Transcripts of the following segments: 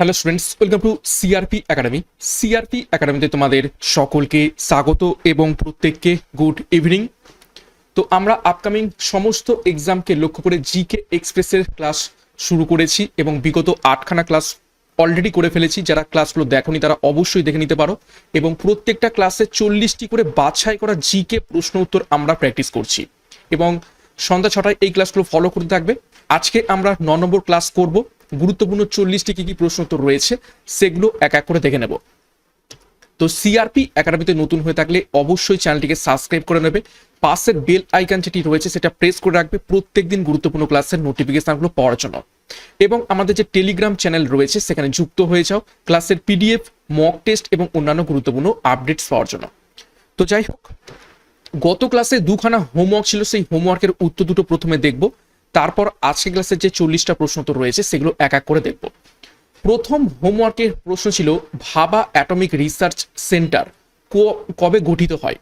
Hello students welcome to CRP academy CRP একাডেমিতে তোমাদের সকলকে স্বাগত এবং প্রত্যেককে গুড ইভিনিং তো আমরা আপকামিং সমস্ত এক্সামকে লক্ষ্য করে জিকে এক্সপ্রেসের ক্লাস শুরু করেছি এবং বিগত আটখানা ক্লাস অলরেডি করে ফেলেছি। যারা ক্লাসগুলো দেখোনি, তারা অবশ্যই দেখে নিতে পারো। এবং প্রত্যেকটা ক্লাসে চল্লিশটি করে বাছাই করা জিকে প্রশ্ন উত্তর আমরা প্র্যাকটিস করছি। এবং সন্ধ্যা ছটায় এই ক্লাসগুলো ফলো করতে থাকবে। আজকে আমরা ন নম্বর ক্লাস করব। গুরুত্বপূর্ণ চল্লিশটি কি কি প্রশ্ন উত্তর রয়েছে, সেগুলো এক এক করে দেখে নেব। তো সিআরপি একাডেমিতে নতুন হয়ে থাকলে অবশ্যই চ্যানেলটিকে সাবস্ক্রাইব করে নেবে। পাশের বেল আইকন যেটি রয়েছে, সেটা প্রেস করে রাখবে প্রত্যেকদিন গুরুত্বপূর্ণ ক্লাসের নোটিফিকেশনগুলো পাওয়ার জন্য। এবং আমাদের যে টেলিগ্রাম চ্যানেল রয়েছে, সেখানে যুক্ত হয়ে যাও, ক্লাসের পিডিএফ মক টেস্ট এবং অন্যান্য গুরুত্বপূর্ণ আপডেটস পাওয়ার জন্য। তো যাই হোক, গত ক্লাসে দুখানা হোমওয়ার্ক ছিল, সেই হোমওয়ার্কের উত্তর দুটো প্রথমে দেখব। তারপর আজকে ক্লাসের যে চল্লিশটা প্রশ্ন উত্তর রয়েছে, সেগুলো এক এক করে দেখব। প্রথম হোমওয়ার্কের প্রশ্ন ছিল, ভাবা অ্যাটমিক রিসার্চ সেন্টার কবে গঠিত হয়?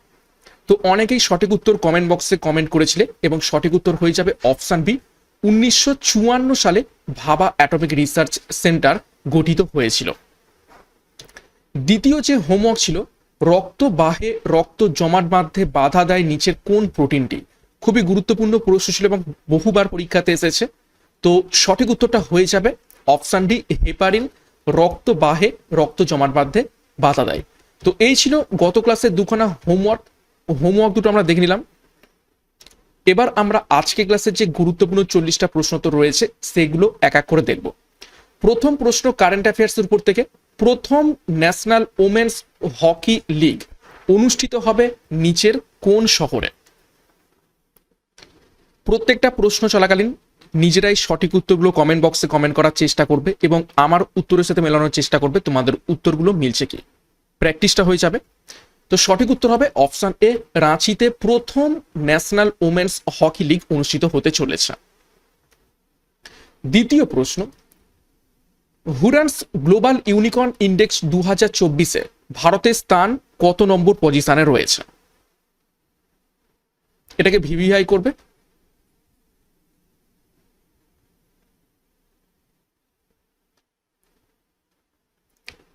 তো অনেকেই সঠিক উত্তর কমেন্ট বক্সে কমেন্ট করেছিলে এবং সঠিক উত্তর হয়ে যাবে অপশান বি উনিশশো চুয়ান্ন সালে ভাবা অ্যাটমিক রিসার্চ সেন্টার গঠিত হয়েছিল। দ্বিতীয় যে হোমওয়ার্ক ছিল রক্ত বাহে রক্ত জমাট বাঁধতে বাধা দেয় নিচের কোন প্রোটিনটি? খুবই গুরুত্বপূর্ণ প্রশ্ন ছিল এবং বহুবার পরীক্ষাতে এসেছে। তো সঠিক উত্তরটা হয়ে যাবে অপশান ডি, হেপারিন রক্ত বাহে রক্ত জমাট বাঁধতে বাধা দেয়। তো এই ছিল গত ক্লাসের দুখানা হোমওয়ার্ক। হোমওয়ার্ক দুটো আমরা দেখে নিলাম। এবার আমরা আজকে ক্লাসের যে গুরুত্বপূর্ণ চল্লিশটা প্রশ্ন তো রয়েছে, সেগুলো এক এক করে দেখব। প্রথম প্রশ্ন কারেন্ট অ্যাফেয়ার্সের উপর থেকে, প্রথম ন্যাশনাল ওমেন্স হকি লিগ অনুষ্ঠিত হবে নিচের কোন শহরে? প্রত্যেকটা প্রশ্ন চলাকালীন নিজেরাই সঠিক উত্তরগুলো কমেন্ট বক্সে কমেন্ট করার চেষ্টা করবে এবং আমার উত্তরের সাথে মেলানোর চেষ্টা করবে। তোমাদের উত্তরগুলো মিলছে কি? প্র্যাকটিসটা হয়ে যাবে। তো সঠিক উত্তর হবে অপশান এ রাঁচিতে প্রথম ন্যাশনাল ওমেন্স হকি লিগ অনুষ্ঠিত হতে চলেছে। দ্বিতীয় প্রশ্ন, হুরান্স গ্লোবাল ইউনিকর্ন ইন্ডেক্স দু হাজার চব্বিশে ভারতের স্থান কত নম্বর পজিশনে রয়েছে? এটাকে ভিভিআই করবে।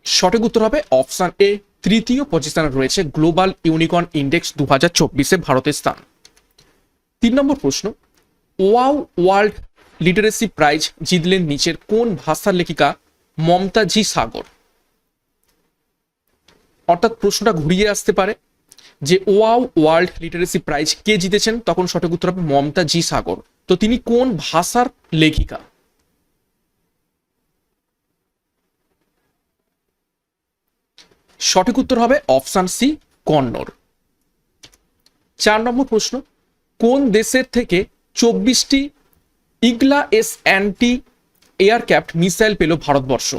সঠিক উত্তর হবে অপশন এ। তৃতীয় পজিশনে রয়েছে গ্লোবাল ইউনিকর্ন ইন্ডেক্স দু হাজার চব্বিশে ভারতের স্থান। তিন নম্বর প্রশ্ন, ওয়াও ওয়ার্ল্ড লিটারেসি প্রাইজ জিতলেন নিচের কোন ভাষার লেখিকা মমতাজি সাগর? অর্থাৎ প্রশ্নটা ঘুরিয়ে আসতে পারে যে ওয়াও ওয়ার্ল্ড লিটারেসি প্রাইজ কে জিতেছেন, তখন সঠিক উত্তর হবে মমতা জি সাগর। তো তিনি কোন ভাষার লেখিকা? সঠিক উত্তর হবে অপশান সি, কন্নড়। চার নম্বর প্রশ্ন, কোন দেশের থেকে চব্বিশটি Igla S anti aircraft missile পেল ভারতবর্ষ?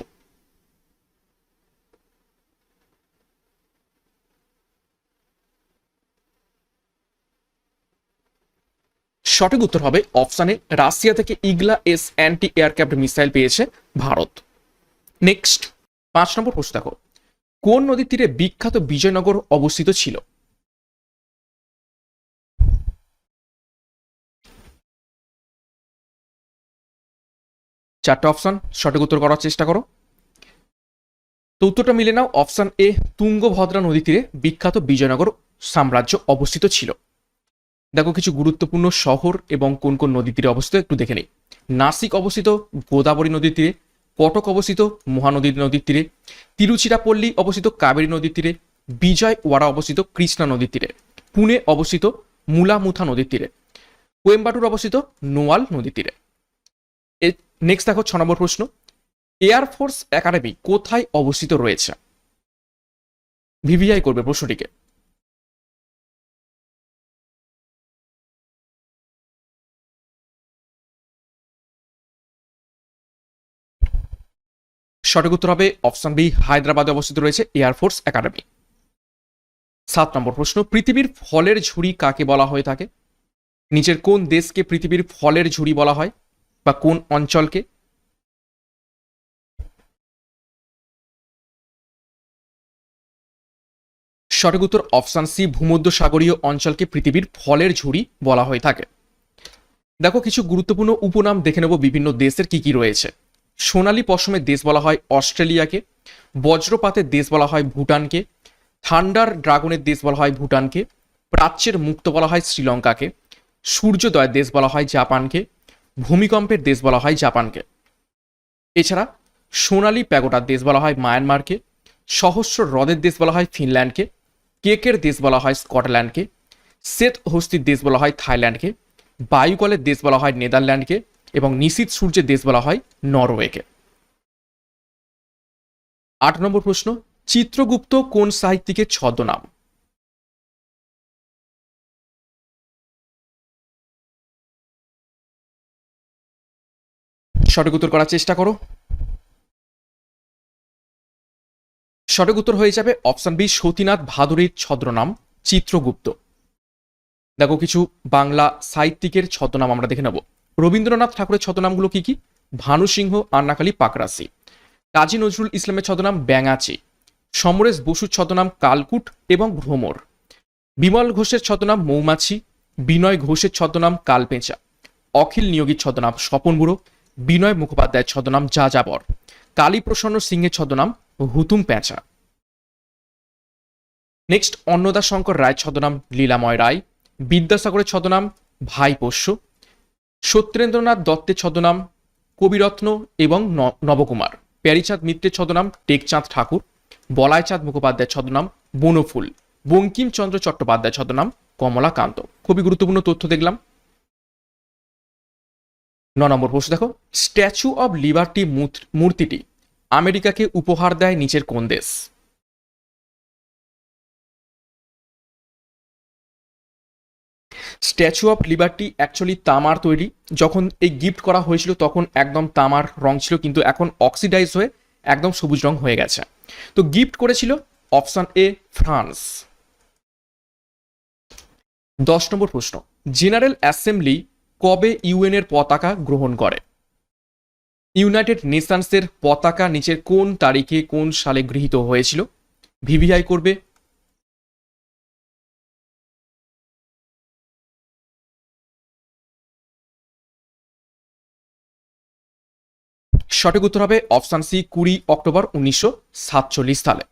সঠিক উত্তর হবে অপশানে রাশিয়া থেকে Igla S anti aircraft missile পেয়েছে ভারত। নেক্সট, পাঁচ নম্বর প্রশ্ন দেখো। কোন নদীর তীরে বিখ্যাত বিজয়নগর অবস্থিত ছিল? চারটা অপশন, সঠিক উত্তর করার চেষ্টা করো। তো উত্তরটা মিলে নাও, অপশন এ, তুঙ্গভদ্রা নদী তীরে বিখ্যাত বিজয়নগর সাম্রাজ্য অবস্থিত ছিল। দেখো কিছু গুরুত্বপূর্ণ শহর এবং কোন কোন নদী তীরে অবস্থিত, একটু দেখে নেই। নাসিক অবস্থিত গোদাবরী নদীর তীরে কটক অবস্থিত মহানদী নদীর তীরে, তিরুচিরাপল্লী অবস্থিত কাবেরী নদীর তীরে বিজয় ওয়াড়া অবস্থিত কৃষ্ণা নদীর তীরে, পুনে অবস্থিত মুলামুথা নদীর তীরে, কোয়েম্বাটুর অবস্থিত নোয়াল নদীর তীরে। নেক্সট দেখো ছ নম্বর প্রশ্ন। এয়ারফোর্স একাডেমি কোথায় অবস্থিত রয়েছে? ভিভিআই করবে প্রশ্নটিকে। সঠিক উত্তর হবে অপশন বি, হায়দ্রাবাদে অবস্থিত রয়েছে এয়ারফোর্স একাডেমি সাত নম্বর প্রশ্ন, পৃথিবীর ফলের ঝুড়ি কাকে বলা হয়ে থাকে? নিচের কোন দেশকে পৃথিবীর ফলের ঝুড়ি বলা হয় বা কোন অঞ্চলকে? সঠিক উত্তর অপশান সি ভূমধ্য সাগরীয় অঞ্চলকে পৃথিবীর ফলের ঝুড়ি বলা হয়ে থাকে। দেখো, কিছু গুরুত্বপূর্ণ উপনাম দেখে নেব বিভিন্ন দেশের কি কি রয়েছে। সোনালী পশমের দেশ বলা হয় অস্ট্রেলিয়াকে বজ্রপাতের দেশ বলা হয় ভুটানকে থান্ডার ড্রাগনের দেশ বলা হয় ভুটানকে প্রাচ্যের মুক্ত বলা হয় শ্রীলঙ্কাকে সূর্যোদয়ের দেশ বলা হয় জাপানকে ভূমিকম্পের দেশ বলা হয় জাপানকে এছাড়া সোনালী প্যাগোটার দেশ বলা হয় মায়ানমারকে সহস্র হ্রদের দেশ বলা হয় ফিনল্যান্ডকে কেকের দেশ বলা হয় স্কটল্যান্ডকে শ্বেত হস্তির দেশ বলা হয় থাইল্যান্ডকে বায়ুকলের দেশ বলা হয় নেদারল্যান্ডকে এবং নিশীত সূর্যের দেশ বলা হয় নরওয়েকে। আট নম্বর প্রশ্ন, চিত্রগুপ্ত কোন সাহিত্যিকের ছদ্মনাম? সঠিক উত্তর করার চেষ্টা করো। সঠিক উত্তর হয়ে যাবে অপশন বি, সতীনাথ ভাদুরীর ছদ্মনাম, চিত্রগুপ্ত। দেখো, কিছু বাংলা সাহিত্যিকের ছদ্মনাম আমরা দেখে নেব। রবীন্দ্রনাথ ঠাকুরের ছদ্মনামগুলো কি কি? ভানু সিংহ আন্নাকালী, পাকরাসি। কাজী নজরুল ইসলামের ছদ্মনাম ব্যাঙাচি। সমরেশ বসুর ছদ্মনাম কালকুট এবং ভ্রমর। বিমল ঘোষের ছদ্মনাম মৌমাছি। বিনয় ঘোষের ছদ্মনাম কালপেঁচা। অখিল নিয়োগীর ছদ্মনাম স্বপন বুড়ো। বিনয় মুখোপাধ্যায়ের ছদ্মনাম যাযাবর। কালীপ্রসন্ন সিংহের ছদ্মনাম হুতুম প্যাঁচা নেক্সট অন্নদা শঙ্কর রায় ছদ্মনাম লীলাময় রায়। বিদ্যাসাগরের ছদ্মনাম ভাই পোষ্য। সত্যেন্দ্রনাথ দত্তের ছদ্মনাম কবিরত্ন এবং নবকুমার। প্যারিচাঁদ মিত্রের ছদ্মনাম টেকচাঁদ ঠাকুর। বলাইচাঁদ মুখোপাধ্যায়ের ছদ্মনাম বনফুল। বঙ্কিমচন্দ্র চট্টোপাধ্যায়ের ছদ্মনাম কমলাকান্ত। খুবই গুরুত্বপূর্ণ তথ্য দেখলাম। ন নম্বর প্রশ্ন দেখো। স্ট্যাচু অব লিবার্টি মূর্ত- মূর্তিটি আমেরিকাকে উপহার দেয় নিচের কোন দেশ? স্ট্যাচু অফ লিবার্টি অ্যাকচুয়ালি তামার তৈরি। যখন এই গিফট করা হয়েছিল, তখন একদম তামার রং ছিল, কিন্তু এখন অক্সিডাইজ হয়ে একদম সবুজ রং হয়ে গেছে। তো গিফট করেছিল অপশান এ, ফ্রান্স। দশ নম্বর প্রশ্ন। জেনারেল অ্যাসেম্বলি কবে ইউএন এর পতাকা গ্রহণ করে? ইউনাইটেড নেশনসের পতাকা নিচের কোন তারিখে কোন সালে গৃহীত হয়েছিল? ভিভিআই করবে সঠিক উত্তর হবে অপশন সি, কুড়ি অক্টোবর উনিশশো সাতচল্লিশ সালে।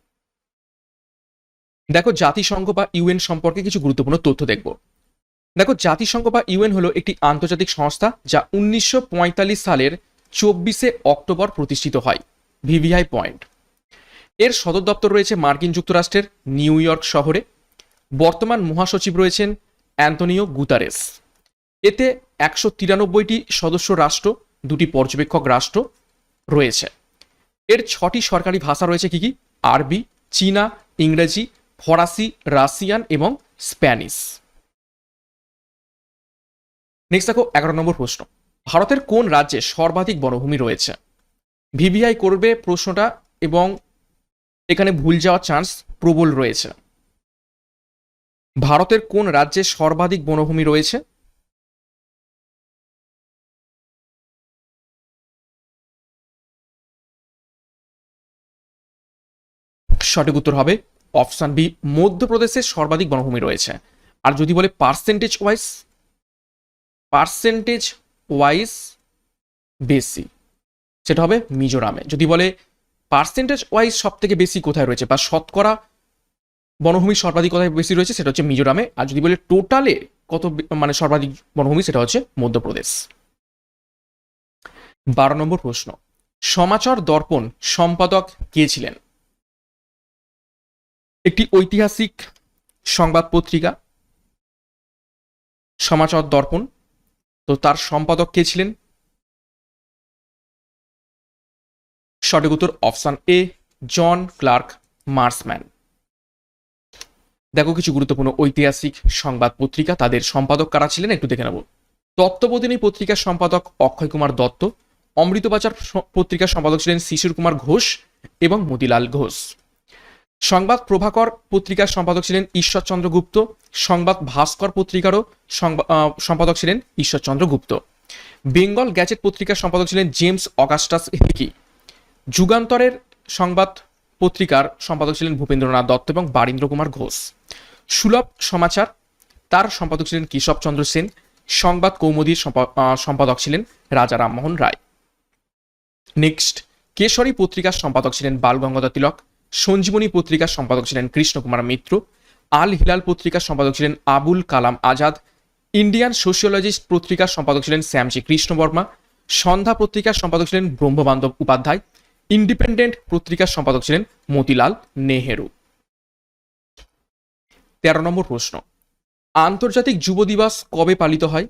দেখো, জাতিসংঘ বা ইউএন সম্পর্কে কিছু গুরুত্বপূর্ণ তথ্য দেখব। দেখো, জাতিসংঘ বা ইউএন হলো একটি আন্তর্জাতিক সংস্থা যা উনিশশো পঁয়তাল্লিশ সালের চব্বিশে অক্টোবর প্রতিষ্ঠিত হয়, ভিভিআই পয়েন্ট। এর সদর দপ্তর রয়েছে মার্কিন যুক্তরাষ্ট্রের নিউ ইয়র্ক শহরে। বর্তমান মহাসচিব রয়েছেন অ্যান্তনিও গুতারেস। এতে একশো তিরানব্বইটি সদস্য রাষ্ট্র, দুটি পর্যবেক্ষক রাষ্ট্র রয়েছে। এর ছটি সরকারি ভাষা রয়েছে কি কি? আরবি, চীনা, ইংরেজি, ফরাসি, রাশিয়ান এবং স্প্যানিশ। নেক্সট দেখো, এগারো নম্বর প্রশ্ন। ভারতের কোন রাজ্যে সর্বাধিক বনভূমি রয়েছে? ভিভিআই করবে প্রশ্নটা এবং এখানে ভুল যাওয়ার চান্স প্রবল রয়েছে। ভারতের কোন রাজ্যে সর্বাধিক বনভূমি রয়েছে? সঠিক উত্তর হবে অপশন বি, মধ্যপ্রদেশে সর্বাধিক বনভূমি রয়েছে। আর যদি বলে পার্সেন্টেজ ওয়াইজ পার্সেন্টেজ ওয়াইজ বেশি, সেটা হবে মিজোরামে। যদি বলে পার্সেন্টেজ ওয়াইজ সব থেকে বেশি কোথায় রয়েছে বা শতকরা বনভূমি সর্বাধিক কোথায় বেশি রয়েছে, সেটা হচ্ছে মিজোরামে। আর যদি বলে টোটালে কত মানে সর্বাধিক বনভূমি, সেটা হচ্ছে মধ্যপ্রদেশ। বারো নম্বর প্রশ্ন, সমাচার দর্পণ সম্পাদক কে ছিলেন? একটি ঐতিহাসিক সংবাদ পত্রিকা সমাচার দর্পণ। তো তার সম্পাদক কে ছিলেন? সঠিক উত্তর option A, John Clark Marshman. দেখো কিছু গুরুত্বপূর্ণ ঐতিহাসিক সংবাদ পত্রিকা, তাদের সম্পাদক কারা ছিলেন একটু দেখে নেব। তত্ত্ববোধিনী পত্রিকার সম্পাদক অক্ষয় কুমার দত্ত, অমৃতবাজার পত্রিকার সম্পাদক ছিলেন শিশির কুমার ঘোষ এবং মতিলাল ঘোষ। সংবাদ প্রভাকর পত্রিকার সম্পাদক ছিলেন ঈশ্বরচন্দ্র গুপ্ত। সংবাদ ভাস্কর পত্রিকারও সম্পাদক ছিলেন ঈশ্বরচন্দ্র গুপ্ত। বেঙ্গল গ্যাজেট পত্রিকার সম্পাদক ছিলেন জেমস অগাস্টাস হিকি যুগান্তরের সংবাদ পত্রিকার সম্পাদক ছিলেন ভূপেন্দ্রনাথ দত্ত এবং বারীন্দ্র কুমার ঘোষ। সুলভ সমাচার, তার সম্পাদক ছিলেন কেশবচন্দ্র সেন। সংবাদ কৌমুদীর সম্পাদক ছিলেন রাজা রামমোহন রায়। নেক্সট, কেশরী পত্রিকার সম্পাদক ছিলেন বাল গঙ্গাধর তিলক। সঞ্জীবনী পত্রিকার সম্পাদক ছিলেন কৃষ্ণকুমার মিত্র, আল হিলাল পত্রিকার সম্পাদক ছিলেন আবুল কালাম আজাদ, ইন্ডিয়ান সোশিওলজিস্ট পত্রিকার সম্পাদক ছিলেন শ্যামজি কৃষ্ণ বর্মা সন্ধ্যা পত্রিকার সম্পাদক ছিলেন ব্রহ্মবান্ধব উপাধ্যায়, ইন্ডিপেন্ডেন্ট পত্রিকার সম্পাদক ছিলেন মতিলাল নেহেরু। তেরো নম্বর প্রশ্ন। আন্তর্জাতিক যুব দিবস কবে পালিত হয়?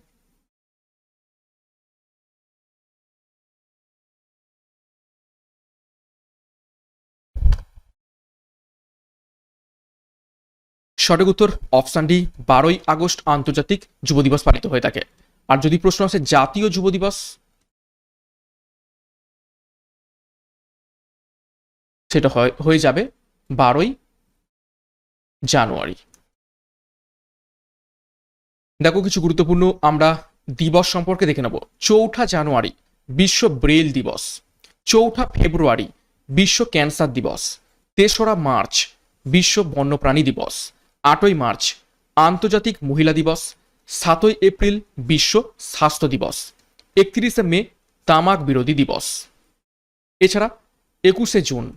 সঠিক উত্তর অপশান ডি, বারোই আগস্ট আন্তর্জাতিক যুব দিবস পালিত হয়ে থাকে। আর যদি প্রশ্ন আসে, জাতীয় যুব দিবস? সেটা হয়- হয়ে যাবে বারোই জানুয়ারি। দেখো কিছু গুরুত্বপূর্ণ, আমরা দিবস সম্পর্কে দেখে নেব। চৌঠা জানুয়ারি, বিশ্ব ব্রেল দিবস। চৌঠা ফেব্রুয়ারি, বিশ্ব ক্যান্সার দিবস। তেসরা মার্চ, বিশ্ব বন্যপ্রাণী দিবস। আটই মার্চ, আন্তর্জাতিক মহিলা দিবস, সাতই এপ্রিল, বিশ্ব স্বাস্থ্য দিবস, একত্রিশে মে, তামাক বিরোধী দিবস। এছাড়া একুশে জুন,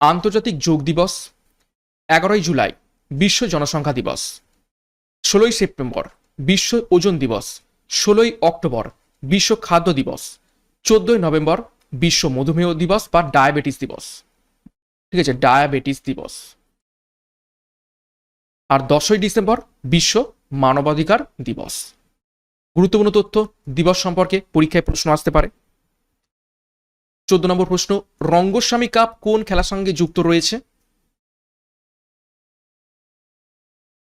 আন্তর্জাতিক যোগ দিবস, এগারোই জুলাই, বিশ্ব জনসংখ্যা দিবস। ষোলোই সেপ্টেম্বর, বিশ্ব ওজন দিবস। ষোলোই অক্টোবর, বিশ্ব খাদ্য দিবস। চোদ্দই নভেম্বর, বিশ্ব মধুমেহ দিবস বা ডায়াবেটিস দিবস। ঠিক আছে, ডায়াবেটিস দিবস। আর দশই ডিসেম্বর বিশ্ব মানবাধিকার দিবস। গুরুত্বপূর্ণ তথ্য, দিবস সম্পর্কে পরীক্ষায় প্রশ্ন আসতে পারে। চোদ্দ নম্বর প্রশ্ন, রঙ্গস্বামী কাপ কোন খেলার সঙ্গে যুক্ত রয়েছে?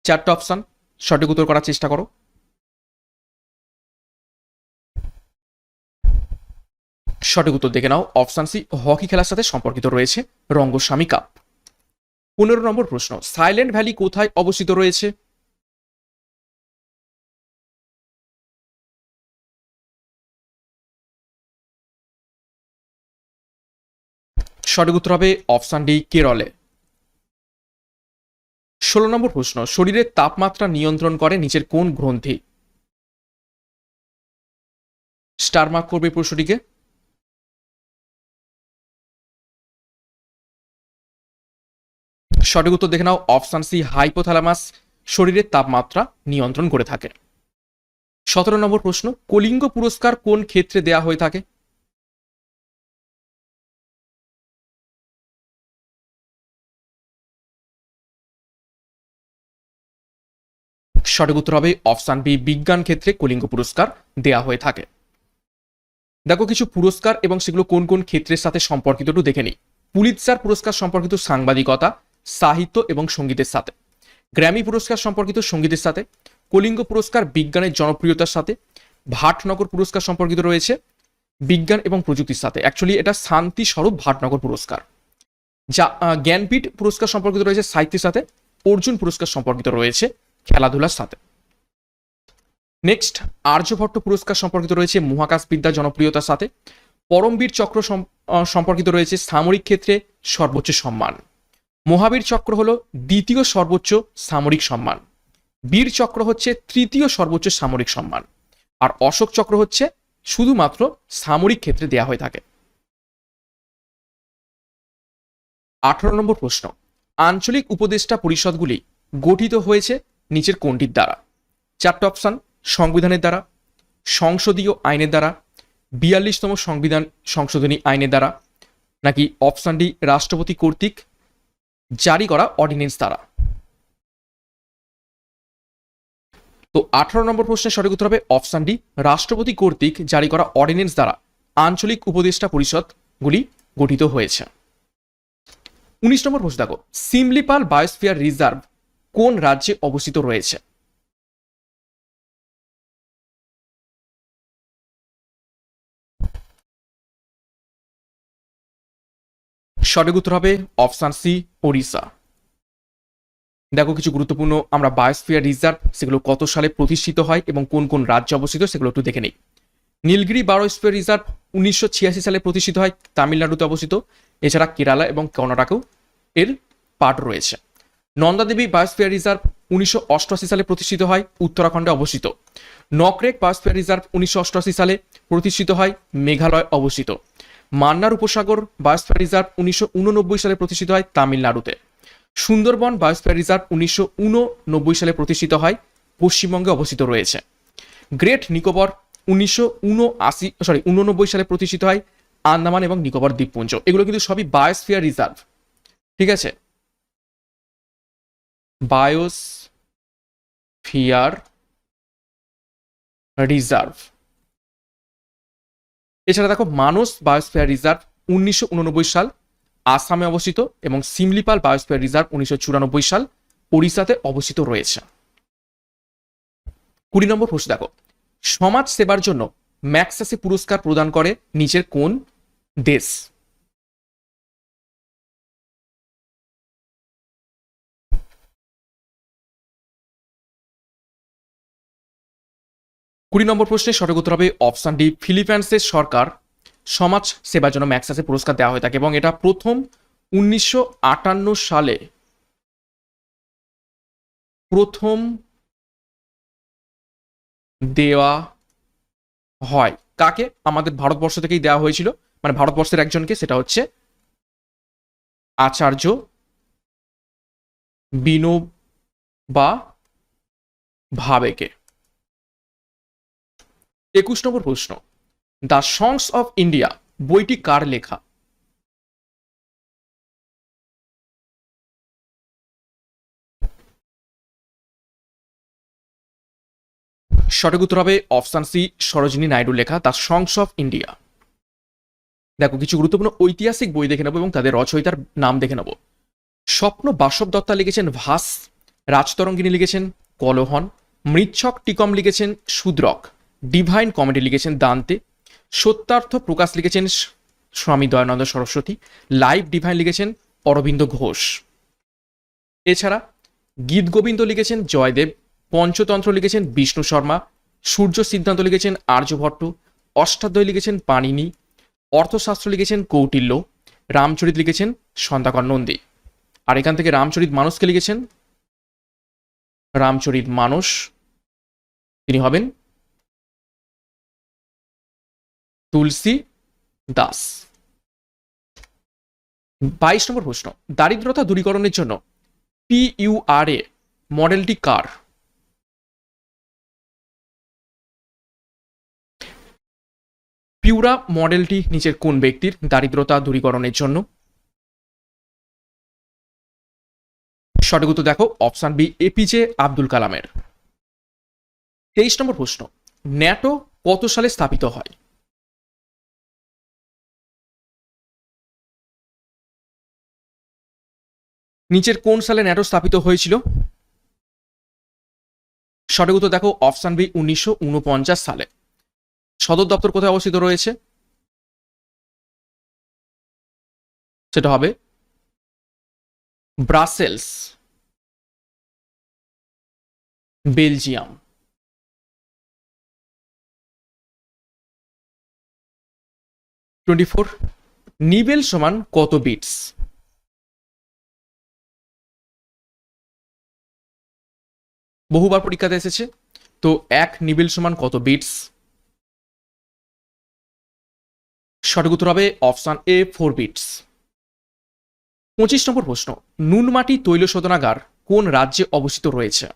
চারটা অপশান, সঠিক উত্তর করার চেষ্টা করো। সঠিক উত্তর দেখে নাও। অপশান সি, হকি খেলার সাথে সম্পর্কিত রয়েছে রঙ্গস্বামী কাপ। পনেরো নম্বর প্রশ্ন, সাইলেন্ট ভ্যালি কোথায় অবস্থিত রয়েছে? সঠিক উত্তর হবে অপশান ডি, কেরলে। ষোলো নম্বর প্রশ্ন, শরীরের তাপমাত্রা নিয়ন্ত্রণ করে নিচের কোন গ্রন্থি? স্টার মার্ক করবে প্রশ্নটিকে। সঠিক উত্তর দেখে নাও। অপশান সি হাইপোথ্যালামাস শরীরের তাপমাত্রা নিয়ন্ত্রণ করে থাকে। সতেরো নম্বর প্রশ্ন, কলিঙ্গ পুরস্কার কোন ক্ষেত্রে দেয়া হয়ে থাকে? সঠিক উত্তর হবে অপশান বি, বিজ্ঞান ক্ষেত্রে কলিঙ্গ পুরস্কার দেয়া হয়ে থাকে। দেখো কিছু পুরস্কার এবং সেগুলো কোন কোন ক্ষেত্রের সাথে সম্পর্কিত একটু দেখে নিই। পুলিৎসার পুরস্কার সম্পর্কিত সাংবাদিকতা সাহিত্য এবং সঙ্গীতের সাথে। গ্র্যামি পুরস্কার সম্পর্কিত সঙ্গীতের সাথে, কলিঙ্গ পুরস্কার, বিজ্ঞানের জনপ্রিয়তার সাথে, ভাটনগর পুরস্কার সম্পর্কিত রয়েছে, বিজ্ঞান এবং প্রযুক্তির সাথে। অ্যাকচুয়ালি এটা শান্তি স্বরূপ ভাটনগর পুরস্কার। যা জ্ঞানপীঠ পুরস্কার সম্পর্কিত রয়েছে, সাহিত্যের সাথে, অর্জুন পুরস্কার সম্পর্কিত রয়েছে, খেলাধুলার সাথে। নেক্সট আর্যভট্ট পুরস্কার সম্পর্কিত রয়েছে, মহাকাশ বিদ্যা জনপ্রিয়তার সাথে। পরমবীর চক্র সম্পর্কিত রয়েছে, সামরিক ক্ষেত্রে সর্বোচ্চ সম্মান। মহাবীর চক্র হলো দ্বিতীয় সর্বোচ্চ সামরিক সম্মান। বীর চক্র হচ্ছে তৃতীয় সর্বোচ্চ সামরিক সম্মান। আর অশোক চক্র হচ্ছে শুধুমাত্র সামরিক ক্ষেত্রে দেয়া হয়ে থাকে। আঠারো নম্বর প্রশ্ন। আঞ্চলিক উপদেষ্টা পরিষদগুলি গঠিত হয়েছে নিচের কোনটির দ্বারা? চারটে অপশন, সংবিধানের দ্বারা, সংসদীয় আইনের দ্বারা, বিয়াল্লিশতম সংবিধান সংশোধনী আইনের দ্বারা, নাকি অপশন ডি রাষ্ট্রপতি কর্তৃক জারি করা অর্ডিনেন্স দ্বারা। তো আঠারো নম্বর প্রশ্নের সঠিক উত্তর হবে অপশান ডি, রাষ্ট্রপতি কর্তৃক জারি করা অর্ডিনেন্স দ্বারা আঞ্চলিক উপদেষ্টা পরিষদগুলি গঠিত হয়েছে। উনিশ নম্বর প্রশ্ন দেখো, সিমলিপাল বায়োস্ফিয়ার রিজার্ভ কোন রাজ্যে অবস্থিত রয়েছে? সঠিক উত্তর হবে অপশান সি, ওড়িশা। দেখো কিছু গুরুত্বপূর্ণ, আমরা বায়োস্ফিয়ার রিজার্ভ সেগুলো কত সালে প্রতিষ্ঠিত হয় এবং কোন কোন রাজ্যে অবস্থিত, সেগুলো একটু দেখে নেই। নীলগিরি বায়োস্ফিয়ার রিজার্ভ উনিশশো ছিয়াশি সালে প্রতিষ্ঠিত হয়, তামিলনাড়ুতে অবস্থিত, এছাড়া কেরালা এবং কর্ণাটকেও এর পার্ট রয়েছে। নন্দাদেবী বায়োস্ফিয়ার রিজার্ভ উনিশশো অষ্টআশি সালে প্রতিষ্ঠিত হয়, উত্তরাখণ্ডে অবস্থিত। নকরেক বায়োস্ফিয়ার রিজার্ভ উনিশশো অষ্টআশি সালে প্রতিষ্ঠিত হয়, মেঘালয় অবস্থিত। মান্নার উপসাগর বায়োস্ফিয়ার রিজার্ভ উনিশশো উননব্বই সালে প্রতিষ্ঠিত হয় তামিলনাড়ুতে। সুন্দরবন বায়োস্ফিয়ার রিজার্ভ উনিশশো উননব্বই সালে প্রতিষ্ঠিত হয় পশ্চিমবঙ্গে অবস্থিত রয়েছে। গ্রেট নিকোবর উনিশশো উনআশি সরি উননব্বই সালে প্রতিষ্ঠিত হয় আন্দামান এবং নিকোবর দ্বীপপুঞ্জ। এগুলো কিন্তু সবই বায়োস্ফিয়ার রিজার্ভ। ঠিক আছে? Biosphere reserve. এছাড়া দেখো মানস বায়োস্ফিয়ার রিজার্ভ উনিশশো উননব্বই সাল, আসামে অবস্থিত এবং সিমলিপাল বায়োস্ফিয়ার রিজার্ভ উনিশশো চুরানব্বই সাল, ওড়িশাতে অবস্থিত রয়েছে। কুড়ি নম্বর প্রশ্ন দেখো সমাজ সেবার জন্য ম্যাক্সাসে পুরস্কার প্রদান করে নিজের কোন দেশ? কুড়ি নম্বর প্রশ্নের সঠিক উত্তর হবে অপশন ডি, ফিলিপাইন্সের সরকার সমাজ সেবার জন্য ম্যাক্সাসে পুরস্কার দেওয়া হয়ে থাকে এবং এটা প্রথম উনিশশো আটান্ন সালে প্রথম দেওয়া হয়। কাকে? আমাদের ভারতবর্ষ থেকেই দেওয়া হয়েছিল। মানে ভারতবর্ষের একজনকে, সেটা হচ্ছে আচার্য বিনোবা ভাবেকে। একুশ নম্বর প্রশ্ন। দ্য সংস অফ ইন্ডিয়া বইটি কার লেখা? সঠিক উত্তর হবে অপশান সি, সরোজিনী নাইডুর লেখা দ্য সংস অফ ইন্ডিয়া দেখো, কিছু গুরুত্বপূর্ণ ঐতিহাসিক বই দেখে নেব এবং তাদের রচয়িতার নাম দেখে নেব। স্বপ্ন বাসব দত্তা লিখেছেন ভাস, রাজতরঙ্গিনী লিখেছেন কলহন, মৃচ্ছক টিকম লিখেছেন সুদ্রক। ডিভাইন কমেডি লিখেছেন দান্তে, সত্যার্থ প্রকাশ লিখেছেন স্বামী দয়ানন্দ সরস্বতী লাইভ ডিভাইন লিখেছেন অরবিন্দ ঘোষ। এছাড়া গীত গোবিন্দ লিখেছেন জয়দেব, পঞ্চতন্ত্র লিখেছেন বিষ্ণু শর্মা, সূর্য সিদ্ধান্ত লিখেছেন আর্যভট্ট অষ্টাধ্যায় লিখেছেন পাণিনি, অর্থশাস্ত্র লিখেছেন কৌটিল্য, রামচরিত লিখেছেন সন্তাকর নন্দী। আর এখান থেকে রামচরিত মানুষকে লিখেছেন, রামচরিত মানস, তিনি হবেন তুলসী দাস। বাইশ নম্বর প্রশ্ন, দারিদ্রতা দূরীকরণের জন্য পিইউআরএ মডেলটি কার? পিউরা মডেলটি নিচের কোন ব্যক্তির দারিদ্রতা দূরীকরণের জন্য? সঠিক দেখো, অপশান বি এপিজে আব্দুল কালামের। তেইশ নম্বর প্রশ্ন, ন্যাটো কত সালে স্থাপিত হয়? নিচের কোন সালে ন্যাটো স্থাপিত হয়েছিল? সঠিক উত্তর দেখো, অপশান বি, উনিশশো উনপঞ্চাশ সালে। সদর দপ্তর কোথায় অবস্থিত রয়েছে? সেটা হবে Brussels, Belgium. Twenty four, nibble সমান কত বিটস? বহুবার পরীক্ষাতে এসেছে। তো এক নিবিল সমান কত বিটস সঠিক উত্তর হবে অপশান এ ফোর বিটস পঁচিশ নম্বর প্রশ্ন নুনমাটি তৈল শোধনাগার কোন রাজ্যে অবস্থিত রয়েছে?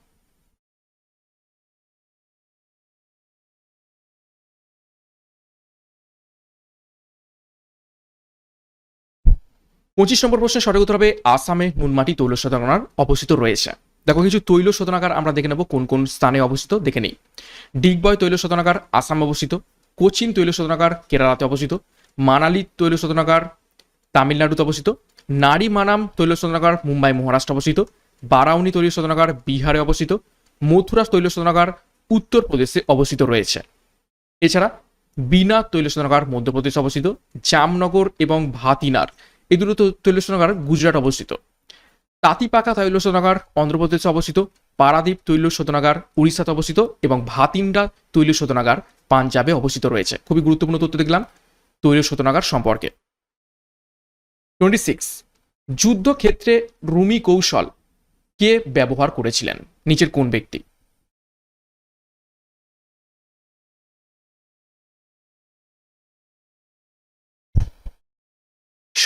পঁচিশ নম্বর প্রশ্নের সঠিক উত্তর হবে, আসামে নুনমাটি তৈল শোধনাগার অবস্থিত রয়েছে। দেখো, কিছু তৈল শোধনাগার আমরা দেখে নেব, কোন কোন স্থানে অবস্থিত, দেখে নেই। ডিগবয় তৈল শোধনাগার, আসাম অবস্থিত। কোচিন তৈল শোধনাগার, কেরালাতে অবস্থিত। মানালি তৈল শোধনাগার, তামিলনাড়ুতে অবস্থিত। নারী মানাম তৈল শোধনাগার, মুম্বাই, মহারাষ্ট্র অবস্থিত। বারাউনি তৈল শোধনাগার, বিহারে অবস্থিত। মথুরা তৈল শোধনাগার, উত্তরপ্রদেশে অবস্থিত রয়েছে। এছাড়া বিনা তৈল শোধনাগার, মধ্যপ্রদেশে অবস্থিত। জামনগর এবং ভাতিনার, এই দুটো তৈল শোধনাগার গুজরাট অবস্থিত। তাঁতিপাকা তৈল শোধনাগার অন্ধ্রপ্রদেশে অবস্থিত, পারাদ্বীপ তৈল শোধনাগার উড়িষ্যাতে অবস্থিত এবং ভাতিন্ডা তৈল শোধনাগার পাঞ্জাবে অবস্থিত রয়েছে। খুবই গুরুত্বপূর্ণ তথ্য দেখলাম তৈল শোধনাগার সম্পর্কে। টোয়েন্টি সিক্স, যুদ্ধক্ষেত্রে রুমি কৌশল কে ব্যবহার করেছিলেন? নিচের কোন ব্যক্তি?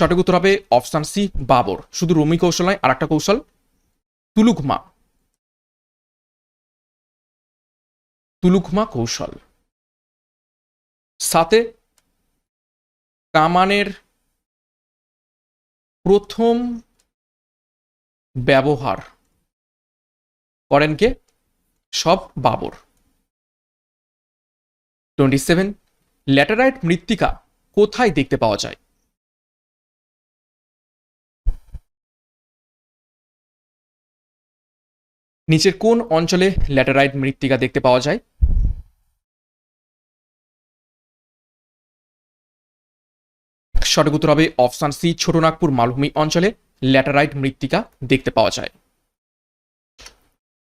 সঠিক উত্তর হবে অপশান সি, বাবর। শুধু রমি কৌশল নয় আর একটা কৌশল, তুলুকমা। তুলুকমা কৌশল। সাথে কামানের প্রথম ব্যবহার করেন কে? সব বাবর। টোয়েন্টি সেভেন ল্যাটারাইট মৃত্তিকা কোথায় দেখতে পাওয়া যায়? নিচের কোন অঞ্চলে ল্যাটারাইট মৃত্তিকা দেখতে পাওয়া যায়? সঠিক উত্তর হবে অপশান সি, ছোটনাগপুর মালভূমি অঞ্চলে ল্যাটারাইট মৃত্তিকা দেখতে পাওয়া যায়।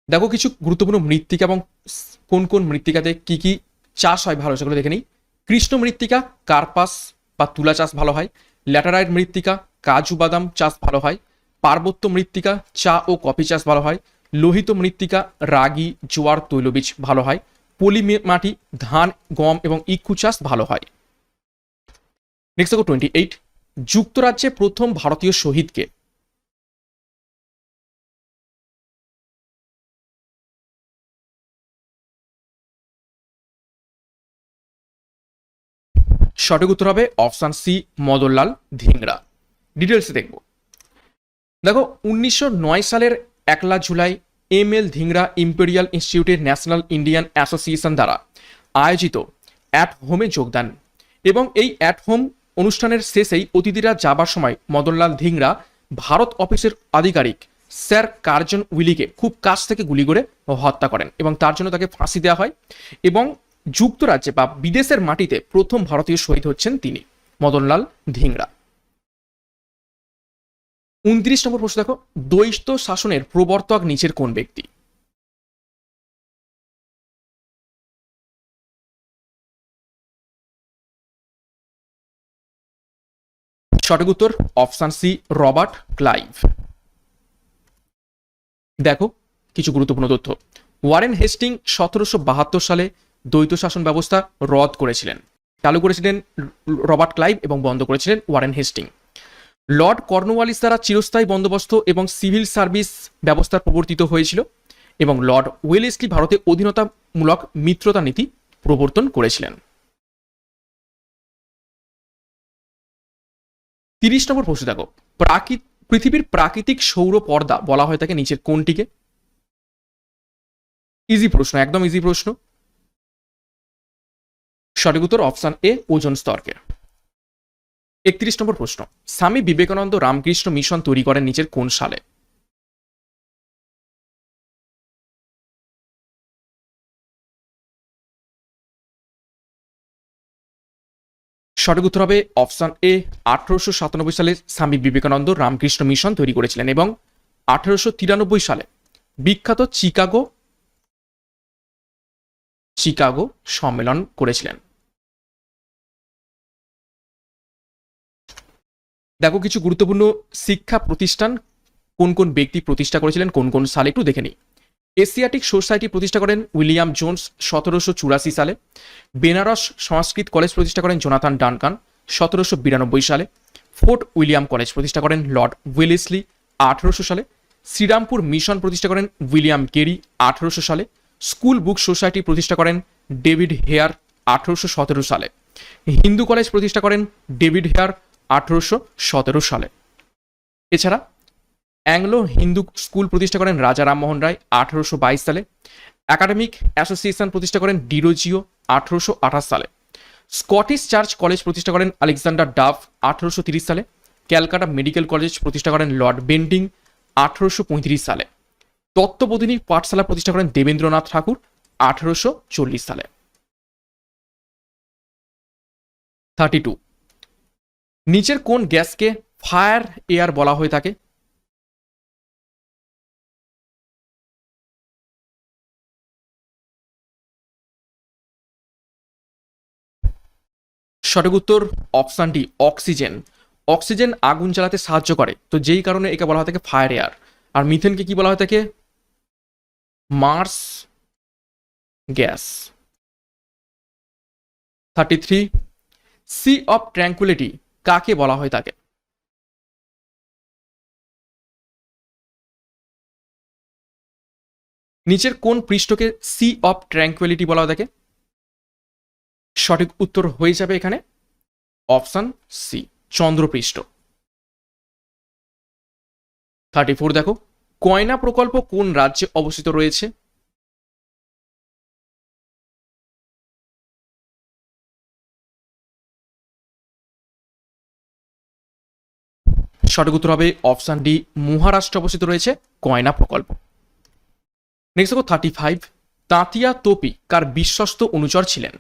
দেখো কিছু গুরুত্বপূর্ণ মৃত্তিকা এবং কোন কোন মৃত্তিকাতে কি কি চাষ হয় ভালো, সেগুলো দেখে নিই। কৃষ্ণ মৃত্তিকা, কার্পাস বা তুলা চাষ ভালো হয়। ল্যাটারাইট মৃত্তিকা, কাজু বাদাম চাষ ভালো হয়। পার্বত্য মৃত্তিকা, চা ও কফি চাষ ভালো হয়। লোহিত মৃত্তিকা, রাগি, জোয়ার তৈলবীজ ভালো হয়। পলি মাটি, ধান, গম এবং ইক্ষু চাষ ভালো হয়। নেক্সট দেখো টোয়েন্টি এইট যুক্তরাজ্যে প্রথম ভারতীয় শহীদকে। সঠিক উত্তর হবে অপশান সি, মদনলাল ধিংরা। ডিটেলসে দেখব। দেখো, উনিশশো নয় সালের একলা July M L Dhingra Imperial ইনস্টিটিউটের ন্যাশনাল ইন্ডিয়ান অ্যাসোসিয়েশন দ্বারা আয়োজিত অ্যাট হোমে যোগদান এবং এই অ্যাট হোম অনুষ্ঠানের শেষেই অতিথিরা যাবার সময় মদনলাল ধিংরা ভারত অফিসের আধিকারিক স্যার কার্জন উইলিকে খুব কাছ থেকে গুলি করে হত্যা করেন এবং তার জন্য তাকে ফাঁসি দেওয়া হয় এবং যুক্তরাজ্যে বা বিদেশের মাটিতে প্রথম ভারতীয় শহীদ হচ্ছেন তিনি, মদনলাল ধিংরা। উনত্রিশ নম্বর প্রশ্ন দেখো, দ্বৈত শাসনের প্রবর্তক নিচের কোন ব্যক্তি? সঠিক উত্তর, অপশান সি, রবার্ট ক্লাইভ। দেখো, কিছু গুরুত্বপূর্ণ তথ্য। ওয়ারেন হেস্টিং সতেরোশো বাহাত্তর সালে দ্বৈত শাসন ব্যবস্থা রদ করেছিলেন। চালু করেছিলেন রবার্ট ক্লাইভ এবং বন্ধ করেছিলেন ওয়ারেন হেস্টিং। লর্ড কর্নওয়ালিস দ্বারা চিরস্থায়ী বন্দোবস্ত এবং সিভিল সার্ভিস ব্যবস্থা প্রবর্তিত হয়েছিল এবং লর্ড ওয়েলেসলি ভারতে অধীনতামূলক মিত্রতা নীতি প্রবর্তন করেছিলেন। তিরিশ নম্বর প্রশ্ন দেখো। প্রাকৃত পৃথিবীর প্রাকৃতিক সৌর পর্দা বলা হয় তাকে নিচের কোনটিকে? ইজি প্রশ্ন, একদম ইজি প্রশ্ন। সঠিক উত্তর অপশান এ, ওজন স্তরকে। একত্রিশ নম্বর প্রশ্ন, স্বামী বিবেকানন্দ রামকৃষ্ণ মিশন তৈরি করেন নিজের কোন সালে? সঠিক উত্তর হবে অপশান এ, আঠারোশো সাতানব্বই সালে স্বামী বিবেকানন্দ রামকৃষ্ণ মিশন তৈরি করেছিলেন এবং আঠারোশো তিরানব্বই সালে বিখ্যাত চিকাগো চিকাগো সম্মেলন করেছিলেন। দেখো, কিছু গুরুত্বপূর্ণ শিক্ষা প্রতিষ্ঠান কোন কোন ব্যক্তি প্রতিষ্ঠা করেছিলেন, কোন কোন সালে একটু দেখে নিই। এশিয়াটিক সোসাইটি প্রতিষ্ঠা করেন উইলিয়াম জোন্স সতেরোশো চুরাশি সালে। বেনারস সংস্কৃত কলেজ প্রতিষ্ঠা করেন জোনাথন ডানকান সতেরোশো বিরানব্বই সালে। ফোর্ট উইলিয়াম কলেজ প্রতিষ্ঠা করেন লর্ড উইলিসলি আঠেরোশো সালে। শ্রীরামপুর মিশন প্রতিষ্ঠা করেন উইলিয়াম কেরি আঠেরোশো সালে। স্কুল বুক সোসাইটি প্রতিষ্ঠা করেন ডেভিড হেয়ার আঠেরোশো সতেরো সালে। হিন্দু কলেজ প্রতিষ্ঠা করেন ডেভিড হেয়ার আঠেরোশো সতেরো সালে। এছাড়া অ্যাংলো হিন্দু স্কুল প্রতিষ্ঠা করেন রাজা রামমোহন রায় আঠেরোশো বাইশ সালে। একাডেমিক অ্যাসোসিয়েশন প্রতিষ্ঠা করেন ডিরোজিও আঠেরোশো আঠাশ সালে। স্কটিশ চার্চ কলেজ প্রতিষ্ঠা করেন আলেকজান্ডার ডাফ আঠেরোশো তিরিশ সালে। ক্যালকাটা মেডিকেল কলেজ প্রতিষ্ঠা করেন লর্ড বেন্ডিং আঠেরোশো পঁয়ত্রিশ সালে। তত্ত্ববোধিনী পাঠশালা প্রতিষ্ঠা করেন দেবেন্দ্রনাথ ঠাকুর আঠেরোশো চল্লিশ সালে। থার্টি টু নিচের কোন গ্যাসকে ফায়ার এয়ার বলা হয়ে থাকে? সঠিক উত্তর অপশান ডি, অক্সিজেন। অক্সিজেন আগুন জ্বালাতে সাহায্য করে, তো যেই কারণে একে বলা হয় থাকে ফায়ার এয়ার। আর মিথেনকে কি বলা হয় থাকে? Marsh gas. Thirty three, sea of tranquillity কাকে বলা হয় তাকে? নিচের কোন পৃষ্ঠকে সি অফ ট্র্যাঙ্কুয়ালিটি বলা হয় তাকে? সঠিক উত্তর হয়ে যাবে এখানে। অপশান সি, চন্দ্রপৃষ্ঠ। থার্টি ফোর দেখো, কয়না প্রকল্প কোন রাজ্যে অবস্থিত রয়েছে? সঠিক উত্তর হবে অপশন ডি, মহারাষ্ট্র অবস্থিত রয়েছে কয়না প্রকল্প। নেক্সট দেখো থার্টি ফাইভ তাঁতিয়া তোপি কার বিশ্বস্ত অনুচর ছিলেন?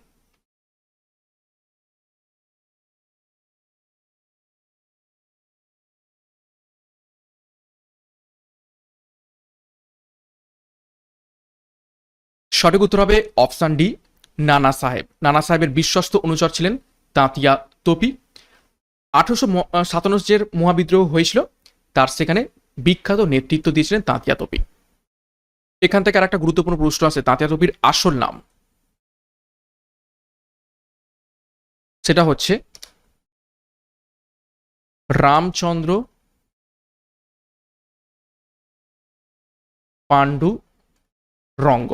সঠিক উত্তর হবে অপশন ডি, নানা সাহেব। নানা সাহেবের বিশ্বস্ত অনুচর ছিলেন তাঁতিয়া তোপি। আঠারোশো সাতান্ন যে মহাবিদ্রোহ হয়েছিল, তার সেখানে বিখ্যাত নেতৃত্ব দিয়েছিলেন তাঁতিয়া তোপি। এখান থেকে আর একটা গুরুত্বপূর্ণ প্রশ্ন আছে, তাঁতিয়া তোপির আসল নাম। সেটা হচ্ছে রামচন্দ্র পাণ্ডু রঙ্গ।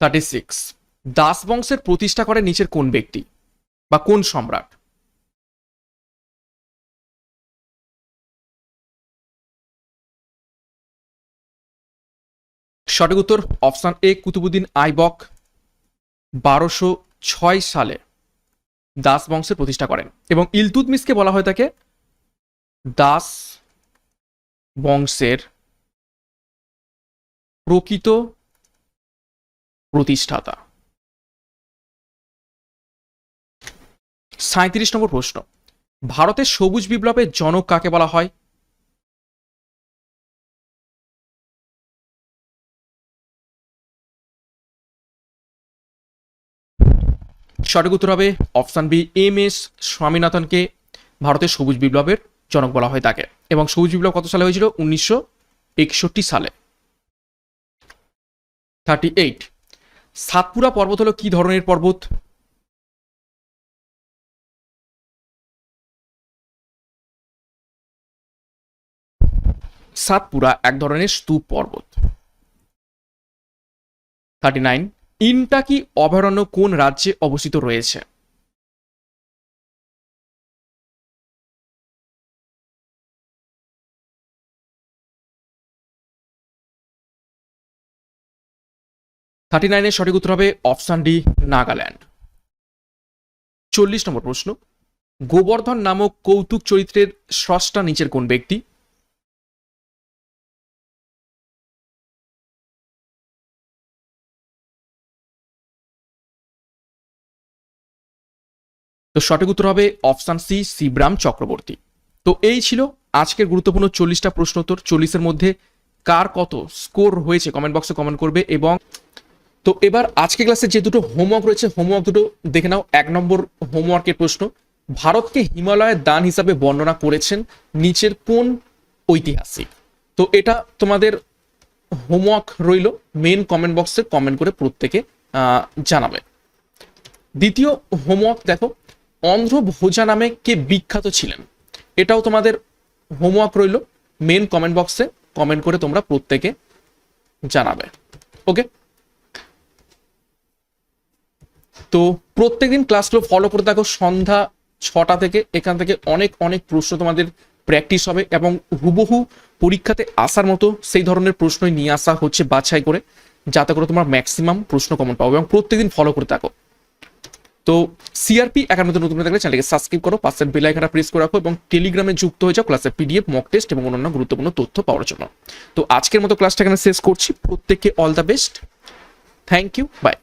থার্টি সিক্স দাস বংশের প্রতিষ্ঠা করে নিচের কোন ব্যক্তি? বা কোন সম্রাট? সঠিক উত্তর অপশন এ কুতুবুদ্দিন আইবক, বারোশো ছয় সালে দাস বংশের প্রতিষ্ঠা করেন এবং ইলতুতমিসকে বলা হয় তাকে দাস বংশের প্রকৃত প্রতিষ্ঠাতা। সাঁত্রিশ নম্বর প্রশ্ন। ভারতের সবুজ বিপ্লবের জনক কাকে বলা হয়? সঠিক উত্তর হবে অপশন বি, এম এস স্বামীনাথনকে। ভারতের সবুজ বিপ্লবের জনক বলা হয় তাকে। এবং সবুজ বিপ্লব কত সালে হয়েছিল? উনিশশো একষট্টি সালে। Thirty eight. সাতপুরা পর্বত হলো কি ধরনের পর্বত? সাতপুরা এক ধরনের স্তূপ পর্বত থার্টি নাইন ইনটাকি অভয়ারণ্য কোন রাজ্যে অবস্থিত রয়েছে? থার্টি নাইনের সঠিক উত্তর হবে অপশান ডি, নাগাল্যান্ড। চল্লিশ নম্বর প্রশ্ন, গোবর্ধন নামক কৌতুক চরিত্রের স্রষ্টা নিচের কোন ব্যক্তি? তো সঠিক উত্তর হবে অপশান সি, শিবরাম চক্রবর্তী। তো এই ছিল আজকের গুরুত্বপূর্ণ চল্লিশটা প্রশ্ন উত্তর। চল্লিশের মধ্যে কার কত স্কোর হয়েছে কমেন্ট বক্সে কমেন্ট করবে এবং তো এবার আজকে ক্লাসে যে দুটো হোমওয়ার্ক রয়েছে, হোমওয়ার্ক দুটো দেখে নাও। এক নম্বর হোমওয়ার্কের প্রশ্ন, ভারতকে হিমালয়ের দান হিসাবে বর্ণনা করেছেন নিচের কোন ঐতিহাসিক? তো এটা তোমাদের হোমওয়ার্ক রইল মেন কমেন্ট বক্সে কমেন্ট করে প্রত্যেকে জানাবে। দ্বিতীয় হোমওয়ার্ক দেখো অন্ধ্র ভোজা নামে কে বিখ্যাত ছিলেন? এটাও তোমাদের হোমওয়ার্ক রইল। মেন কমেন্ট বক্সে কমেন্ট করে তোমরা প্রত্যেকে জানাবে। ওকে তো প্রত্যেকদিন ক্লাসগুলো ফলো করে থাকো। সন্ধ্যা ছটা থেকে এখান থেকে অনেক অনেক প্রশ্ন তোমাদের প্র্যাকটিস হবে এবং হুবহু পরীক্ষাতে আসার মতো সেই ধরনের প্রশ্নই নিয়ে আসা হচ্ছে বাছাই করে, যাতে করে তোমার ম্যাক্সিমাম প্রশ্ন কমন পাবো এবং প্রত্যেকদিন ফলো করে থাকো। তো সিআরপি একাডেমিতে নতুন থাকলে চ্যানেলকে সাবস্ক্রাইব করো পাশের বেল আইকনটা প্রেস করে রাখো এবং টেলিগ্রামে যুক্ত হয়ে যাও ক্লাসের পিডিএফ মক টেস্ট এবং অন্যান্য গুরুত্বপূর্ণ তথ্য পাওয়ার জন্য। তো আজকের মতো ক্লাসটা এখানে শেষ করছি। প্রত্যেককে all the best thank you bye